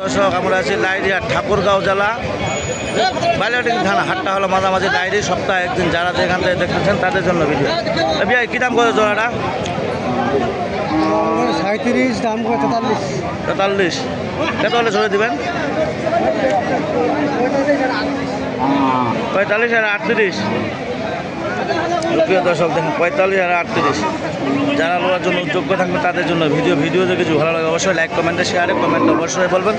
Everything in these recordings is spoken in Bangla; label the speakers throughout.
Speaker 1: দর্শক আমরা আছি লাইরিয়া ঠাকুরগাঁও জেলা। বালিয়াটিং থানা হাটটা হলো মাঝামাঝি ডায়েরি সপ্তাহে একদিন যারা যেখান থেকে দেখতেছেন তাদের জন্য ভিডিও কী দাম করে জোড়াটা?
Speaker 2: সাঁত্রিশ দাম করে তেতাল্লিশ।
Speaker 1: তেতাল্লিশ। কত হলে ছড়ে দিবেন? পঁয়তাল্লিশ আর আটত্রিশ। প্রিয় দর্শক দেখেন পঁয়তাল্লিশ আর আটত্রিশ। যারা লোয়ার জন্য যোগ্য থাকবে তাদের জন্য ভিডিও ভিডিও কিছু ভালো লাগে অবশ্যই লাইক কমেন্টে শেয়ারে কমেন্ট অবশ্যই বলবেন।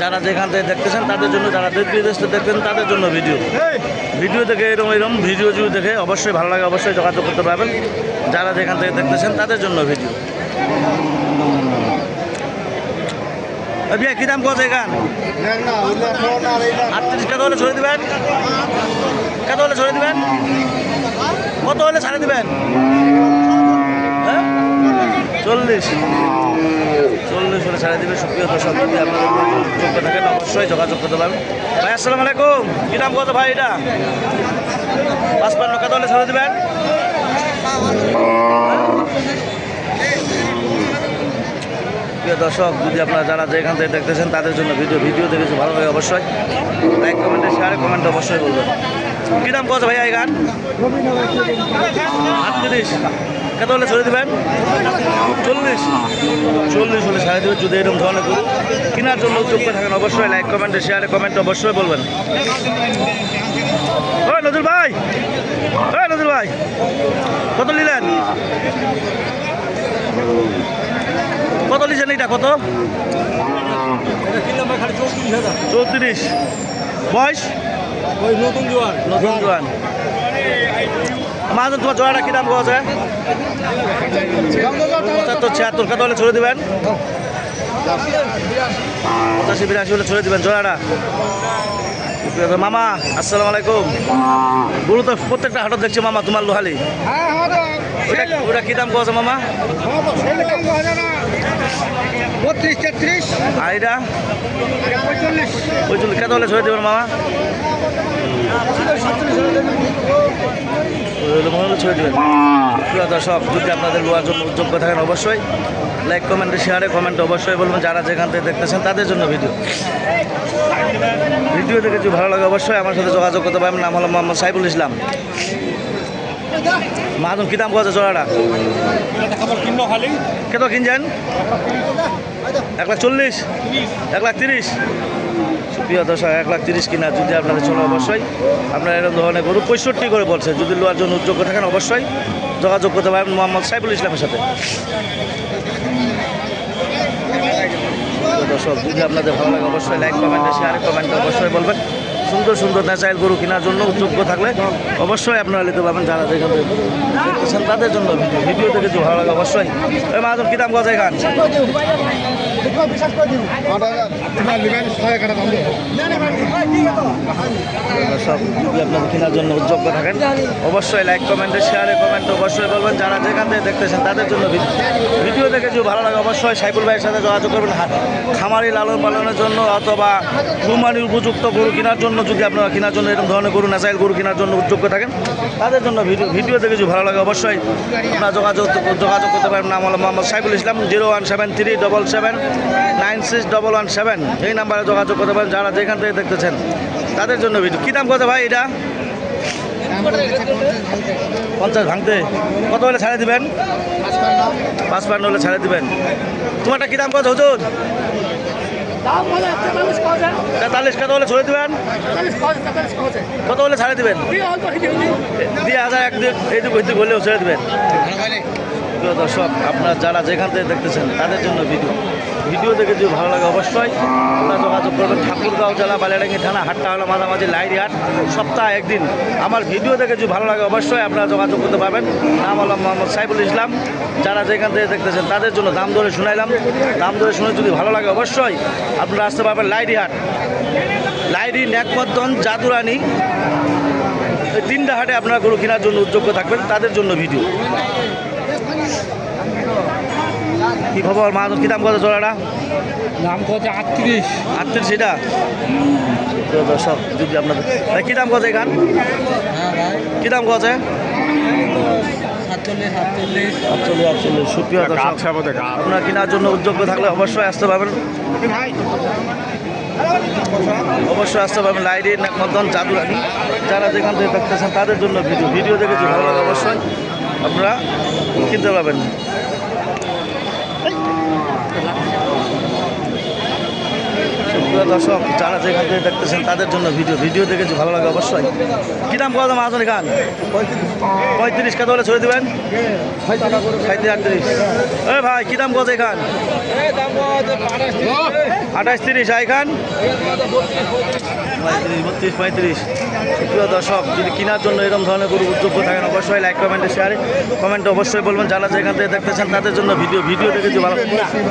Speaker 1: যারা যেখান থেকে দেখতেছেন তাদের জন্য যারা দেশ বিদেশ থেকে দেখতেছেন তাদের জন্য ভিডিও ভিডিও দেখে এরকম এরকম ভিডিও যদি দেখে অবশ্যই ভালো লাগে অবশ্যই যোগাযোগ করতে পারবেন। যারা যেখান থেকে দেখতেছেন তাদের জন্য ভিডিও বিয়া কী দাম কত এখান? আটত্রিশ কত হলে ছড়িয়ে দেবেন? কত হলে ছড়িয়ে দেবেন? কত হলে ছাড়ে দেবেন? হ্যাঁ? চল্লিশ। চল্লিশ হলে ছাড়ে দেবে সুপ্রিয় দর্শক, যদি আপনারা যোগ্য থাকেন অবশ্যই যোগাযোগ করতে পারবেন। ভাই, আসসালামু আলাইকুম। কী নাম কত ভাই এটা? পাঁচপান্ন কত হলে ছাড়ে দেবেন? প্রিয় দর্শক, যদি আপনারা যারা যেখান থেকে দেখতেছেন, তাদের জন্য ভিডিও ভিডিও দেখেছি ভালো লাগে অবশ্যই লাইক কমেন্টে শেয়ারে কমেন্ট অবশ্যই বলবেন। কী দাম কত ভাইয়া এই গান? আটত্রিশ। কত হলে ছেড়ে দেবেন? চল্লিশ। চল্লিশ হলে ছাড়ে দেবেন যদি এরকম ধরনের করুন কেনার জন্য উদ্যোগ থাকেন, অবশ্যই লাইক কমেন্টে শেয়ারে কমেন্ট অবশ্যই বলবেন। ওই নজরুল ভাই! ওই নজরুল ভাই! কত নিলেন? কত নিছেন এটা কত? চৌত্রিশ। বয়স?
Speaker 2: ওই নতুন জোয়ার
Speaker 1: নতুন জোয়ান। মাহাজন তোমার জোড়াটা কী দাম পাওয়া পঁচাত্তর ছিয়াত্তর কত হলে ছড়ে দেবেন? পঁচাশি বিরাশি হলে ছড়ে দেবেন জোয়াটা মামা আসসালামু আলাইকুম। গুরু তো প্রত্যেকটা হাটত দেখছি মামা তোমার লোহালি।
Speaker 2: হ্যাঁ
Speaker 1: ওটা কী দাম মামা?
Speaker 2: বত্রিশ তেত্রিশ।
Speaker 1: আর এটা?
Speaker 2: পঁয়তাল্লিশ।
Speaker 1: কত হলে ছড়ে দেবেন মামা? ওই ছড়ে দেবেন প্রিয় দর্শক যদি আপনাদের লোয়ার জন্য যোগ্য থাকেন অবশ্যই লাইক কমেন্টে শেয়ারে কমেন্ট অবশ্যই বলবেন। যারা যেখান থেকে দেখতেছেন তাদের জন্য ভিডিও ভিডিও দেখে যদি ভালো লাগে অবশ্যই আমার সাথে যোগাযোগ করতে পারবেন নাম হলো মোহাম্মদ সাইফুল ইসলাম। মাহাজন কী দাম কত জোড়াটা কত কিনছেন? এক লাখ চল্লিশ? এক লাখ তিরিশ? প্রিয় দর্শক, এক লাখ তিরিশ কিনা যদি আপনাদের চলে অবশ্যই। আপনারা এরকম ধরনের গরু পঁয়ষট্টি করে বলছে। যদি লোয়ার জন্য উদ্যোগ থাকেন, অবশ্যই যোগাযোগ করতে পারবেন মোহাম্মদ সাইফুল ইসলামের সাথে। দর্শক, যদি আপনাদের ভালো লাগে, অবশ্যই লাইক কমেন্টে শেয়ার কমেন্টে অবশ্যই বলবেন। সুন্দর সুন্দর ন্যাচারাল গরু কেনার জন্য যোগ্য থাকলে অবশ্যই আপনারা নিতে পারবেন যারা যেখান থেকে দেখতেছেন তাদের জন্য ভিডিও দেখে যদি ভালো লাগে অবশ্যই। ওই মাহাজন, কী দাম গজায় খান সব কেনার জন্য যোগ্য থাকেন, অবশ্যই লাইক কমেন্টে শেয়ারে কমেন্ট অবশ্যই বলবেন। যারা যেখান থেকে দেখতেছেন তাদের জন্য ভিডিও- দেখে যদি ভালো লাগে অবশ্যই সাইফুল ভাইয়ের সাথে যোগাযোগ করবেন। খামারি লালন পালনের জন্য অথবা কুরবানির উপযুক্ত গরু কেনার জন্য যদি আপনারা কেনার জন্য এরকম ধরনের গরু ন্যাচারাল গরু কেনার জন্য যোগ্য থাকেন তাদের জন্য ভিডিও ভিডিও দেখে যদি ভালো লাগে অবশ্যই আপনারা যোগাযোগ যোগাযোগ করতে পারেন। নাম হলো Mohammad Saiful Islam zero one seven three double seven nine six double one seven. এই নাম্বারে যোগাযোগ করতে পারেন যারা যেখান থেকে দেখতেছেন। তাদের জন্য ভিডিও। কী দাম কত ভাই এটা? পঞ্চাশ ভাঙতে। কত হলে ছাড়ে দিবেন? পাঁচ পান্ন হলে ছাড়ে দিবেন। তোমারটা কী দাম কত হুজুর? তেতাল্লিশ কত হলে ছড়ে দেবেন? কত হলে ছাড়ে দিবেন? দুই হাজার এক দুই হলেও ছেড়ে দেবেন। প্রিয় দর্শক আপনার যারা যেখান থেকে দেখতেছেন তাদের জন্য ভিডিও। ভিডিও দেখে যদি ভালো লাগে অবশ্যই আপনারা যোগাযোগ করবেন। ঠাকুরগাঁও জেলা বালিয়াডাঙ্গি থানা, হাটটা হলো মাঝামাঝি লাইরি হাট। সপ্তাহে একদিন। আমার ভিডিও দেখে যদি ভালো লাগে অবশ্যই আপনারা যোগাযোগ করতে পারবেন। নাম হলো মোহাম্মদ সাইফুল ইসলাম। যারা যেখান থেকে দেখতেছেন, তাদের জন্য দাম ধরে শুনাইলাম। দাম ধরে শুনে যদি ভালো লাগে অবশ্যই, আপনারা আসতে পারবেন লাইরি হাট। লাইরি ন্যাকমদ্দন জাদুরানি। তিনটা হাটে আপনারা গরু কেনার জন্য উদ্যোগ থাকবেন, তাদের জন্য ভিডিও। কি খবর? মাহাজন কি দাম কত জোড়াটা?
Speaker 2: দাম কত? আটত্রিশ।
Speaker 1: আটত্রিশ এটা? দর্শক যদি আপনাদের। ভাই কী দাম কত এখান?
Speaker 2: হ্যাঁ ভাই।
Speaker 1: কী দাম কত? আপনারা কেনার জন্য উদ্যোগ থাকলে অবশ্যই আসতে পারবেন। অবশ্যই আসতে পারবেন। লাইডি মদন জাদুরানি যারা যেখান থেকে দেখতেছেন তাদের জন্য ভিডিও। ভিডিও দেখেছি ভালো লাগে অবশ্যই আপনারা কিনতে পারবেন। সুপ্রিয় দর্শক, যারা যেখান থেকে দেখতেছেন তাদের জন্য ভিডিও ভিডিও দেখে ভালো লাগে অবশ্যই। কী দাম কত মাহাজন খান? পঁয়ত্রিশ। কত হলে ছড়ে দেবেন? সাঁত্রিশ আটত্রিশ। ভাই, কী দাম কত এখান? আঠাশ তিরিশ, আই খান। বত্রিশ, পঁয়ত্রিশ। প্রিয় দর্শক, যদি কেনার জন্য এরকম ধরনের গরু উদ্যোগ থাকেন, অবশ্যই লাইক কমেন্টে শেয়ারে কমেন্টে অবশ্যই বলবেন। যারা যেখান থেকে দেখতেছেন, তাদের জন্য ভিডিও ভিডিও দেখেছি ভালো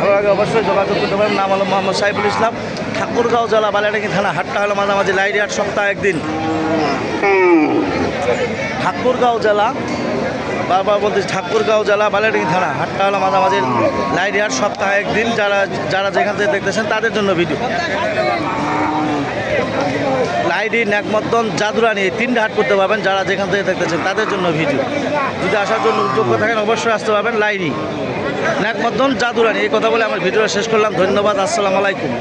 Speaker 1: ভালো লাগে, অবশ্যই যোগাযোগ করতে পারেন। নাম হলো মোহাম্মদ সাইফুল ইসলাম, ঠাকুরগাঁও জেলা বালাডাঙ্গি থানা, হাটটা হলো মাঝামাঝি লাইডি হাট সপ্তাহে একদিন। ঠাকুরগাঁও জেলা বারবার বলতেছি, ঠাকুরগাঁও জেলা বালাডাঙ্গি থানা হাটটা হলো মাঝামাঝি লাইডি হাট সপ্তাহে একদিন যারা যারা যেখান থেকে দেখতেছেন তাদের জন্য ভিডিও লাইডি ন্যাকমদ্দন জাদুরানি, এই তিনটে হাট করতে পারবেন যারা যেখান থেকে দেখতেছেন তাদের জন্য ভিডিও যদি আসার জন্য উদ্যোগ থাকেন অবশ্যই আসতে পারবেন লাইডি ন্যাকমদ্দন জাদুরানি, এই কথা বলে আমার ভিডিও শেষ করলাম। ধন্যবাদ, আসসালামু আলাইকুম।